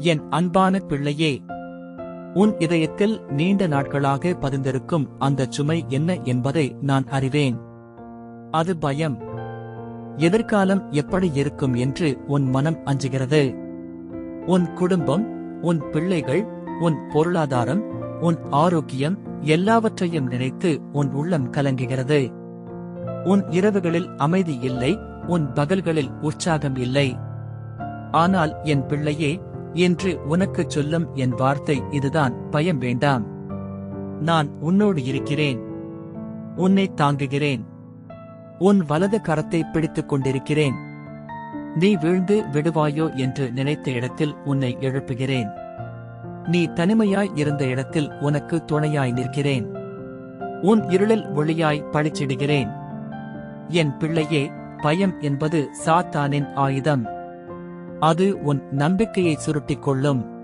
என் அன்பான பிள்ளையே உன் இதயத்தில் நீண்ட நாட்களாக பதிந்திருக்கும் அந்த சுமை என்ன என்பதை நான் அறிவேன். அது பயம். எதிர்காலம் எப்படி இருக்கும் என்று உன் மனம் அஞ்சுகிறது. உன் குடும்பம் உன் பிள்ளைகள் உன் பொருளாதாரம் உன் ஆரோக்கியம் எல்லாவற்றையும் நினைத்து உன் உள்ளம் கலங்குகிறது. உன் இரவுகளில் அமைதி இல்லை உன் பகல்களில் உற்சாகம் இல்லை. ஆனால் என் பிள்ளையே என்று உனக்குச் சொல்லும் என் வார்த்தை இதுதான் பயம் வேண்டாம். நான் உன்னோடு இருக்கிறேன். உன்னை தாங்குகிறேன். உன் வலது கரத்தை பிடித்துக் கொண்டிருக்கிறேன். நீ வீழ்ந்து விடுவாயோ என்று நினைத்த இடத்தில் உன்னை எழுப்புகிறேன். நீ தனிமையாய் இருந்த இடத்தில் உனக்கு துணையாய் நிற்கிறேன். உன் இருளில் ஒளியாய் பழிச்சிடுகிறேன் என் பிள்ளையே பயம் என்பது சாத்தானின் ஆயுதம். அது உன் நம்பிக்கையை சுருட்டிக் கொள்ளும்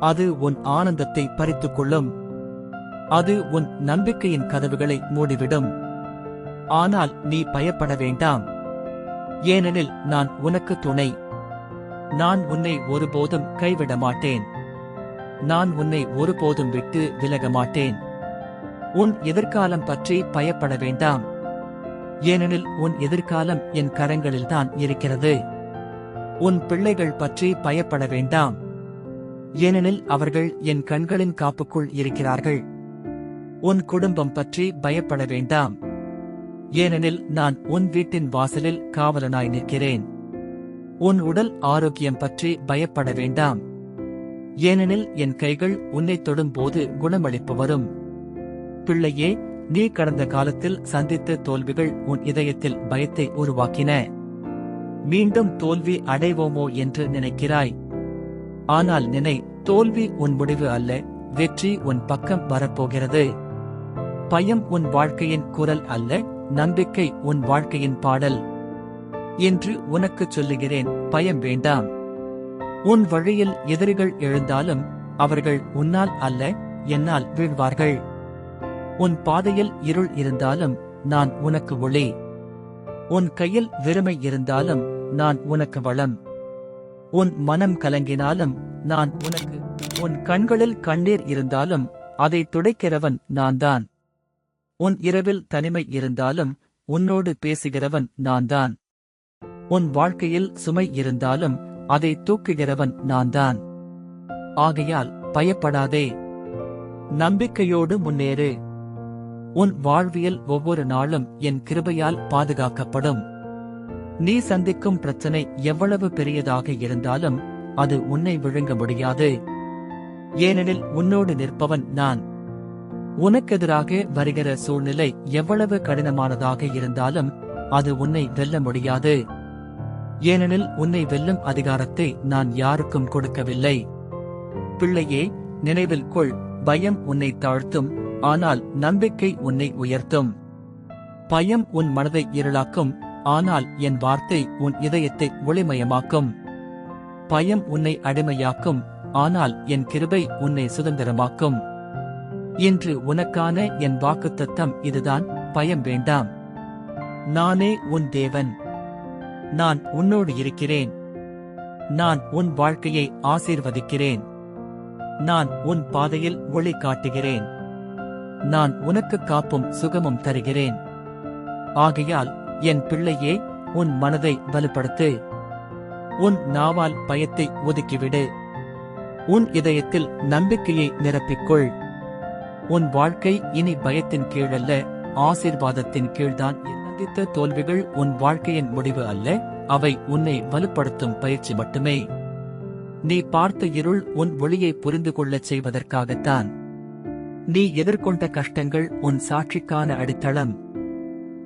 அது உன் ஆனந்தத்தை பறித்துக் கொள்ளும் அது உன் நம்பிக்கையின் கதவுகளை மூடிவிடும். ஆனால் நீ பயப்பட வேண்டாம். ஏனெனில் நான் உனக்கு துணை. நான் உன்னை ஒருபோதும் கைவிட மாட்டேன். நான் உன்னை ஒருபோதும் விட்டு விலக மாட்டேன். உன் எதிர்காலம் பற்றி பயப்பட வேண்டாம். ஏனெனில் உன் எதிர்காலம் என் கரங்களில்தான் இருக்கிறது. உன் பிள்ளைகள் பற்றி பயப்பட வேண்டாம். ஏனெனில் அவர்கள் என் கண்களின் காப்புக்குள் இருக்கிறார்கள். உன் குடும்பம் பற்றி பயப்பட வேண்டாம். ஏனெனில் நான் உன் வீட்டின் வாசலில் காவலனாய் நிற்கிறேன். உன் உடல் ஆரோக்கியம் பற்றி பயப்பட வேண்டாம். ஏனெனில் என் கைகள் உன்னை தொடும்போது குணமளிப்பு வரும். பிள்ளையே நீ கடந்த காலத்தில் சந்தித்த தோல்விகள் உன் இதயத்தில் பயத்தை உருவாக்கின. மீண்டும் தோல்வி அடைவோமோ என்று நினைக்கிறாய். ஆனால் நினை தோல்வி உன் முடிவு அல்ல வெற்றி உன் பக்கம் வரப்போகிறது. பயம் உன் வாழ்க்கையின் குரல் அல்ல நம்பிக்கை உன் வாழ்க்கையின் பாடல். என்று உனக்குச் சொல்லுகிறேன் பயம் வேண்டாம். உன் வழியில் எதிரிகள் எழுந்தாலும் அவர்கள் உன்னால் அல்ல என்னால் வீழ்வார்கள். உன் பாதையில் இருள் இருந்தாலும் நான் உனக்கு ஒளி. உன் கையில் வெறுமை இருந்தாலும் நான் உனக்கு வளம். உன் மனம் கலங்கினாலும் நான் உனக்கு உன் கண்களில் கண்ணீர் இருந்தாலும் அதை துடைக்கிறவன் நான்தான். உன் இரவில் தனிமை இருந்தாலும் உன்னோடு பேசுகிறவன் நான்தான். உன் வாழ்க்கையில் சுமை இருந்தாலும் அதை தூக்குகிறவன் நான்தான். ஆகையால் பயப்படாதே. நம்பிக்கையோடு முன்னேறு. உன் வாழ்வியல் ஒவ்வொரு நாளும் என் கிருபையால் பாதுகாக்கப்படும். நீ சந்திக்கும் பிரச்சனை எவ்வளவு பெரியதாக இருந்தாலும் அது உன்னை விழுங்க முடியாது. ஏனெனில் உன்னோடு நிற்பவன் நான். உனக்கெதிராக வருகிற சூழ்நிலை எவ்வளவு கடினமானதாக இருந்தாலும் அது உன்னை வெல்ல முடியாது. ஏனெனில் உன்னை வெல்லும் அதிகாரத்தை நான் யாருக்கும் கொடுக்கவில்லை. பிள்ளையே நினைவில் கொள் பயம் உன்னை தாழ்த்தும் ஆனால் நம்பிக்கை உன்னை உயர்த்தும். பயம் உன் மனதை இருளாக்கும் ஆனால் என் வார்த்தை உன் இதயத்தை ஒளிமயமாக்கும். பயம் உன்னை அடிமையாக்கும் ஆனால் என் கிருபை உன்னை சுதந்திரமாக்கும். இன்று உனக்கான என் வாக்குத்தத்தம் இதுதான் பயம் வேண்டாம். நானே உன் தேவன். நான் உன்னோடு இருக்கிறேன். நான் உன் வாழ்க்கையை ஆசீர்வதிக்கிறேன். நான் உன் பாதையில் ஒளி காட்டுகிறேன். நான் உனக்கு காப்பும் சுகமும் தருகிறேன். ஆகையால் என் பிள்ளையே உன் மனதை வலுப்படுத்து. உன் நாவால் பயத்தை ஒதுக்கிவிடு. உன் இதயத்தில் நம்பிக்கையை நிரப்பிக்கொள். உன் வாழ்க்கை இனி பயத்தின் கீழல்ல ஆசீர்வாதத்தின் கீழ்தான். சந்தித்த தோல்விகள் உன் வாழ்க்கையின் முடிவு அல்ல அவை உன்னை வலுப்படுத்தும் பயிற்சி மட்டுமே. நீ பார்த்த இருள் உன் ஒளியை புரிந்து கொள்ளச் செய்வதற்காகத்தான். நீ எதிர்கொண்ட கஷ்டங்கள் உன் சாட்சிக்கான அடித்தளம்.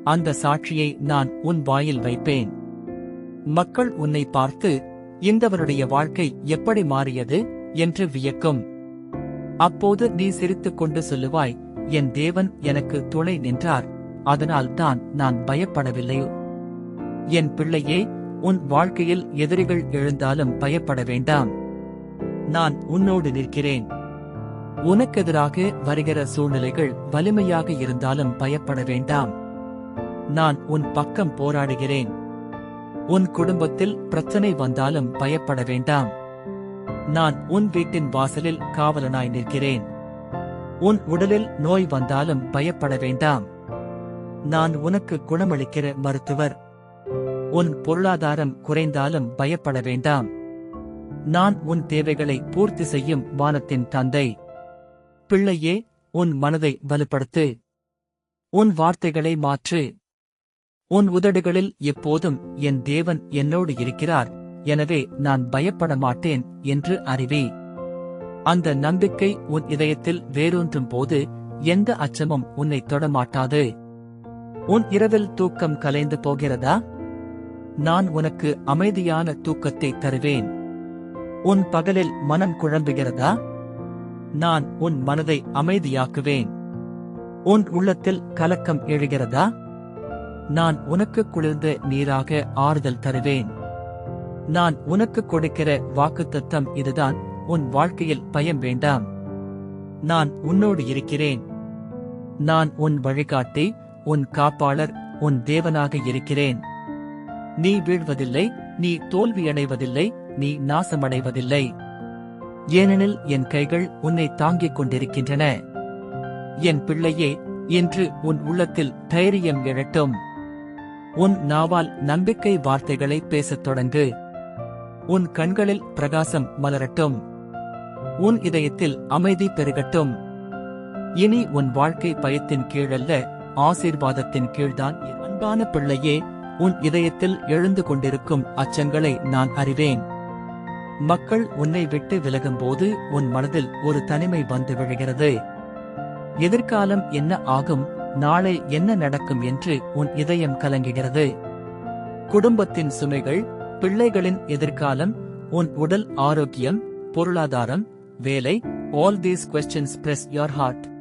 அந்த சாட்சியை நான் உன் வாயில் வைப்பேன். மக்கள் உன்னை பார்த்து இந்தவருடைய வாழ்க்கை எப்படி மாறியது? என்று வியக்கும். அப்போது நீ சிரித்துக் கொண்டு சொல்லுவாய் என் தேவன் எனக்கு துணை நின்றார் அதனால் தான் நான் பயப்படவில்லையோ? என் பிள்ளையே உன் வாழ்க்கையில் எதிரிகள் எழுந்தாலும் பயப்பட வேண்டாம். நான் உன்னோடு நிற்கிறேன். உனக்கெதிராக வருகிற சூழ்நிலைகள் வலிமையாக இருந்தாலும் பயப்பட வேண்டாம். நான் உன் பக்கம் போராடுகிறேன். உன் குடும்பத்தில் பிரச்சனை வந்தாலும் பயப்பட வேண்டாம். நான் உன் வீட்டின் வாசலில் காவலனாய் நிற்கிறேன். உன் உடலில் நோய் வந்தாலும் பயப்பட வேண்டாம். நான் உனக்கு குணமளிக்கிற மருத்துவர். உன் பொருளாதாரம் குறைந்தாலும் பயப்பட வேண்டாம். நான் உன் தேவைகளை பூர்த்தி செய்யும் வானத்தின் தந்தை. பிள்ளையே உன் மனதை வலுப்படுத்து. உன் வார்த்தைகளை மாற்று. உன் உதடுகளில் எப்போதும் என் தேவன் என்னோடு இருக்கிறார் எனவே நான் பயப்பட மாட்டேன் என்று அறிவி. அந்த நம்பிக்கை உன் இதயத்தில் வேரூன்றும் போது எந்த அச்சமும் உன்னை தொடமாட்டாது. உன் இரவில் தூக்கம் கலைந்து போகிறதா? நான் உனக்கு அமைதியான தூக்கத்தை தருவேன். உன் பகலில் மனம் குழம்புகிறதா? நான் உன் மனதை அமைதியாக்குவேன். உன் உள்ளத்தில் கலக்கம் எழுகிறதா? நான் உனக்கு குளிர்ந்த நீராக ஆறுதல் தருவேன். நான் உனக்கு கொடுக்கிற வாக்குத்தத்தம் இதுதான் உன் வாழ்க்கையில் பயம் வேண்டாம். நான் உன்னோடு இருக்கிறேன். நான் உன் வழிகாட்டி உன் காப்பாளர் உன் தேவனாக இருக்கிறேன். நீ வீழ்வதில்லை நீ தோல்வியடைவதில்லை நீ நாசமடைவதில்லை. ஏனெனில் என் கைகள் உன்னை தாங்கிக் கொண்டிருக்கின்றன. என் பிள்ளையே இன்று உன் உள்ளத்தில் தைரியம் எழட்டும். உன் நாவால் நம்பிக்கை வார்த்தைகளை பேசத் தொடங்கு. உன் கண்களில் பிரகாசம் மலரட்டும். உன் இதயத்தில் அமைதி பெருகட்டும். இனி உன் வாழ்க்கை பயத்தின் கீழல்ல ஆசீர்வாதத்தின் கீழ்தான். என் அன்பான பிள்ளையே உன் இதயத்தில் எழுந்து கொண்டிருக்கும் அச்சங்களை நான் அறிவேன். மக்கள் உன்னை விட்டு விலகும்போது உன் மனதில் ஒரு தனிமை வந்து விழுகிறது. எதிர்காலம் என்ன ஆகும்? நாளை என்ன நடக்கும் என்று உன் இதயம் கலங்குகிறது. குடும்பத்தின் சுமைகள் பிள்ளைகளின் எதிர்காலம் உன் உடல் ஆரோக்கியம் பொருளாதாரம் வேலை all these questions press your heart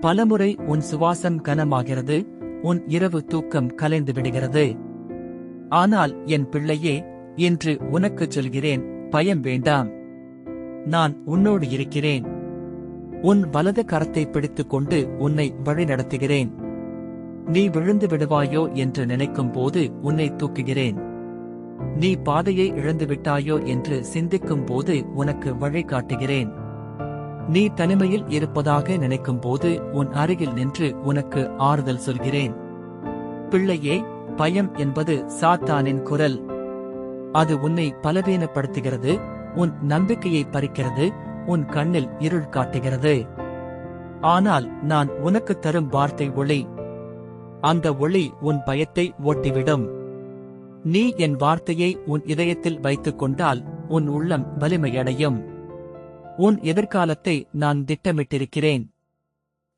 பலமுறை உன் சுவாசம் கனமாகிறது உன் இரவு தூக்கம் கலைந்து விடுகிறது. ஆனால் என் பிள்ளையே இன்று உனக்குச் சொல்கிறேன் பயம் வேண்டாம். நான் உன்னோடு இருக்கிறேன். உன் வலது கரத்தை பிடித்துக் கொண்டு உன்னை வழிநடத்துகிறேன். நீ விழுந்து விடுவாயோ என்று நினைக்கும் போது உன்னை தூக்குகிறேன். நீ பாதையை இழந்து விட்டாயோ என்று சிந்திக்கும் போது உனக்கு வழி காட்டுகிறேன். நீ தனிமையில் இருப்பதாக நினைக்கும் போது உன் அருகில் நின்று உனக்கு ஆறுதல் சொல்கிறேன். பிள்ளையே பயம் என்பது சாத்தானின் குரல். அது உன்னை பலவீனப்படுத்துகிறது உன் நம்பிக்கையை பறிக்கிறது உன் கண்ணில் இருள் காட்டுகிறது. ஆனால் நான் உனக்கு தரும் வார்த்தை ஒளி. அந்த ஒளி உன் பயத்தை ஓட்டிவிடும். நீ என் வார்த்தையை உன் இதயத்தில் வைத்துக் கொண்டால் உன் உள்ளம் வலிமையடையும். உன் எதிர்காலத்தை நான் திட்டமிட்டிருக்கிறேன்.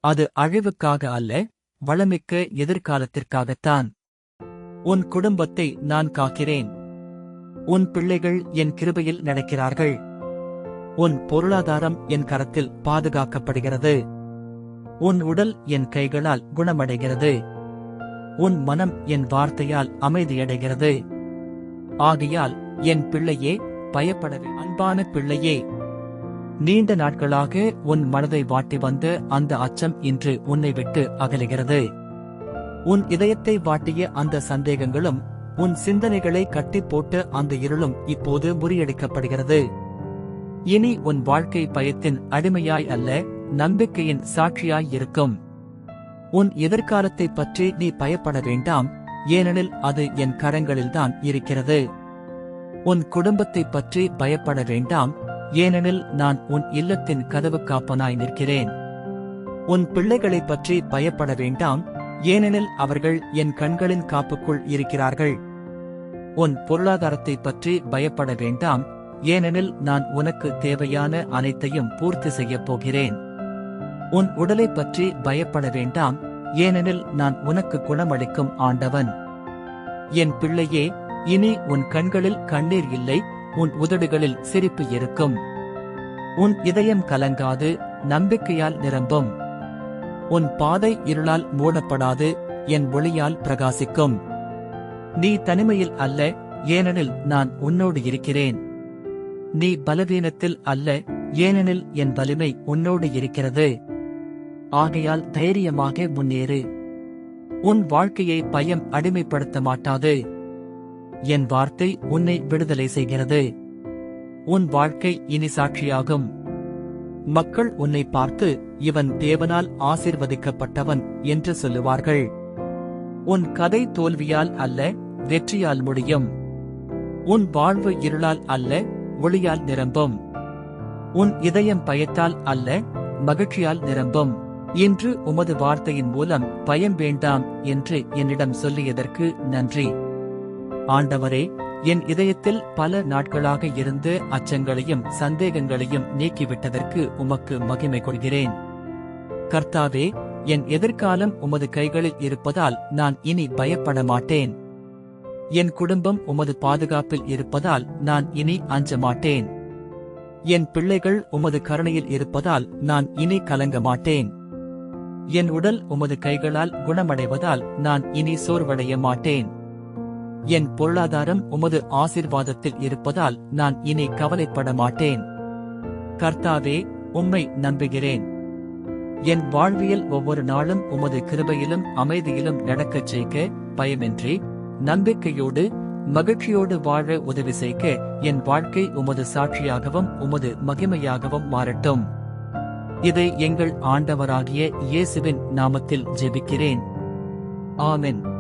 அது அழிவுக்காக அல்ல வளமிக்க எதிர்காலத்திற்காகத்தான். உன் குடும்பத்தை நான் காக்கிறேன். உன் பிள்ளைகள் என் கிருபையில் நடக்கிறார்கள். உன் பொருளாதாரம் என் கரத்தில் பாதுகாக்கப்படுகிறது. உன் உடல் என் கைகளால் குணமடைகிறது. உன் மனம் என் வார்த்தையால் அமைதியடைகிறது. ஆகையால் என் பிள்ளையே பயப்படவே. அன்பான பிள்ளையே நீண்ட நாட்களாக உன் மனதை வாட்டி வந்த அந்த அச்சம் இன்று உன்னை விட்டு அகலுகிறது. உன் இதயத்தை வாட்டிய அந்த சந்தேகங்களும் உன் சிந்தனைகளை கட்டி போட்ட அந்த இருளும் இப்போது முறியடிக்கப்படுகிறது. இனி உன் வாழ்க்கை பயத்தின் அடிமையாய் அல்ல நம்பிக்கையின் சாட்சியாய் இருக்கும். உன் எதிர்காலத்தைப் பற்றி நீ பயப்பட வேண்டாம் ஏனெனில் அது என் கரங்களில்தான் இருக்கிறது. உன் குடும்பத்தைப் பற்றி பயப்பட வேண்டாம் ஏனெனில் நான் உன் இல்லத்தின் கதவு காப்பனாய் நிற்கிறேன். உன் பிள்ளைகளைப் பற்றி பயப்பட வேண்டாம் ஏனெனில் அவர்கள் என் கண்களின் காப்புக்குள் இருக்கிறார்கள். உன் பொருளாதாரத்தைப் பற்றி பயப்பட வேண்டாம் ஏனெனில் நான் உனக்கு தேவையான அனைத்தையும் பூர்த்தி செய்யப் போகிறேன். உன் உடலைப் பற்றி பயப்பட வேண்டாம் ஏனெனில் நான் உனக்கு குணமளிக்கும் ஆண்டவன். என் பிள்ளையே இனி உன் கண்களில் கண்ணீர் இல்லை உன் உதடுகளில் சிரிப்பு இருக்கும். உன் இதயம் கலங்காது நம்பிக்கையால் நிரம்பும். உன் பாதை இருளால் மூடப்படாது என் ஒளியால் பிரகாசிக்கும். நீ தனிமையில் அல்ல ஏனெனில் நான் உன்னோடு இருக்கிறேன். நீ பலவீனத்தில் அல்ல ஏனெனில் என் வலிமை உன்னோடு இருக்கிறது. ஆகையால் தைரியமாக முன்னேறு. உன் வாழ்க்கையை பயம் அடிமைப்படுத்த மாட்டாது. என் வார்த்தை உன்னை விடுதலை செய்கிறது. உன் வாழ்க்கை இனி சாட்சியாகும். மக்கள் உன்னை பார்த்து இவன் தேவனால் ஆசிர்வதிக்கப்பட்டவன் என்று சொல்லுவார்கள். உன் கதை தோல்வியால் அல்ல வெற்றியால் முடியும். உன் வாழ்வு இருளால் அல்ல ஒளியால் நிரம்பும். உன் இதயம் பயத்தால் அல்ல மகிழ்ச்சியால் நிரம்பும். இன்று உமது வார்த்தையின் மூலம் பயம் வேண்டாம் என்று என்னிடம் சொல்லியதற்கு நன்றி. ஆண்டவரே என் இதயத்தில் பல நாட்களாக இருந்து அச்சங்களையும் சந்தேகங்களையும் நீக்கிவிட்டதற்கு உமக்கு மகிமை கொள்கிறேன். கர்த்தாவே என் எதிர்காலம் உமது கைகளில் இருப்பதால் நான் இனி பயப்பட மாட்டேன் என் குடும்பம் உமது பாதுகாப்பில் இருப்பதால் நான் இனி அஞ்ச மாட்டேன் என் பிள்ளைகள் உமது கருணையில் இருப்பதால் நான் இனி கலங்க மாட்டேன் என் உடல் உமது கைகளால் குணமடைவதால் நான் இனி சோர்வடைய மாட்டேன் என் பொருளாதாரம் உமது ஆசிர்வாதத்தில் இருப்பதால் நான் இனி கவலைப்பட மாட்டேன் கர்த்தாவே உம்மை நம்புகிறேன். என் வாழ்வியல் ஒவ்வொரு நாளும் உமது கிருபையிலும் அமைதியிலும் நடக்கச் செய்க பயமின்றி. நம்பிக்கையோடு மகிழ்ச்சியோடு வாழ உதவி செய்க. என் வாழ்க்கை உமது சாட்சியாகவும் உமது மகிமையாகவும் மாறட்டும். இதை எங்கள் ஆண்டவராகிய இயேசுவின் நாமத்தில் ஜெபிக்கிறேன். ஆமென்.